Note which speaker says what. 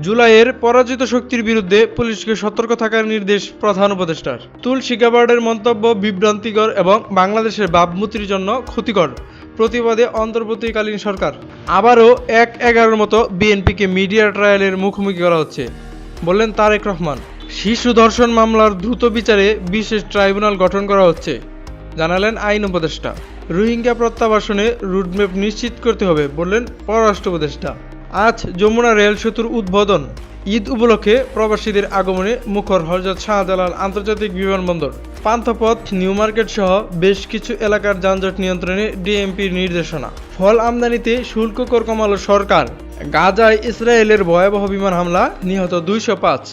Speaker 1: জুলাইয়ের পরাজিত শক্তির বিরুদ্ধে পুলিশকে সতর্ক থাকার নির্দেশ প্রধান উপদেষ্টার। তুলসী গাবার্ডের মন্তব্য বিভ্রান্তিকর এবং বাংলাদেশের ভাবমূর্তির জন্য ক্ষতিকর প্রতিবাদে অন্তর্বর্তীকালীন সরকার। আবারও এক এগারোর মতো বিএনপিকে মিডিয়া ট্রায়ালের মুখোমুখি করা হচ্ছে, বললেন তারেক রহমান। শিশু ধর্ষণ মামলার দ্রুত বিচারে বিশেষ ট্রাইব্যুনাল গঠন করা হচ্ছে, জানালেন আইন উপদেষ্টা। রোহিঙ্গা প্রত্যাবাসনে রুটম্যাপ নিশ্চিত করতে হবে, বললেন পররাষ্ট্র উপদেষ্টা। আজ যমুনা রেল সেতুর উদ্বোধন। ঈদ উপলক্ষে প্রবাসীদের আগমনে মুখর হজরত শাহজালাল আন্তর্জাতিক বিমানবন্দর। পান্থপথ, নিউ মার্কেট সহ বেশ কিছু এলাকার যানজট নিয়ন্ত্রণে ডিএমপির নির্দেশনা। ফল আমদানিতে শুল্ক কর কমালো সরকার। গাজায় ইসরায়েলের ভয়াবহ বিমান হামলা নিহত দুইশো পাঁচ।